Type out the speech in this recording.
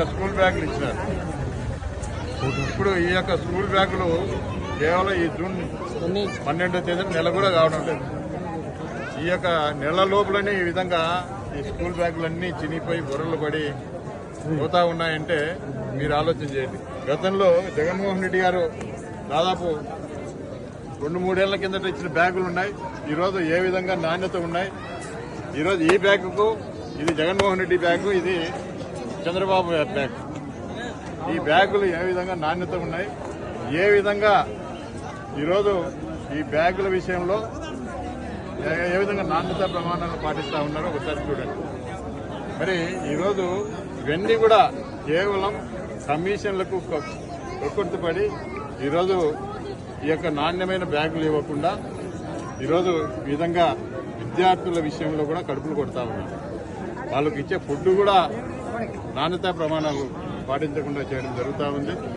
యొక్క స్కూల్ బ్యాగులు ఇచ్చినారు. ఇప్పుడు ఈ యొక్క స్కూల్ బ్యాగులు కేవలం ఈ జూన్ పన్నెండో తేదీ నెల కూడా కావడం లేదు. ఈ యొక్క నెల లోపలనే ఈ విధంగా ఈ స్కూల్ బ్యాగులన్నీ చినిగిపోయి బుర్రలు పడి పోతా ఉన్నాయంటే మీరు ఆలోచన చేయండి. గతంలో జగన్మోహన్ రెడ్డి గారు దాదాపు రెండు మూడేళ్ళ కిందట ఇచ్చిన బ్యాగులు ఉన్నాయి. ఈరోజు ఏ విధంగా నాణ్యత ఉన్నాయి? ఈరోజు ఈ బ్యాగుకు ఇది జగన్మోహన్ రెడ్డి బ్యాగు ఇది చంద్రబాబు బ్యాగ్. ఈ బ్యాగులు ఏ విధంగా నాణ్యత ఉన్నాయి? ఏ విధంగా ఈరోజు ఈ బ్యాగుల విషయంలో ఏ- విధంగా నాణ్యత ప్రమాణాలు పాటిస్తా ఉన్నారో ఒకసారి చూడండి. మరి ఈరోజు ఇవన్నీ కూడా కేవలం కమిషన్లకు ప్రకృతిపడి ఈరోజు ఈ యొక్క నాణ్యమైన బ్యాగులు ఇవ్వకుండా ఈరోజు ఈ విధంగా విద్యార్థుల విషయంలో కూడా కడుపులు కొడతా ఉన్నారు. వాళ్ళకి ఇచ్చే ఫుడ్ కూడా నాణ్యతా ప్రమాణాలు పాటించకుండా చేయడం జరుగుతూ ఉంది.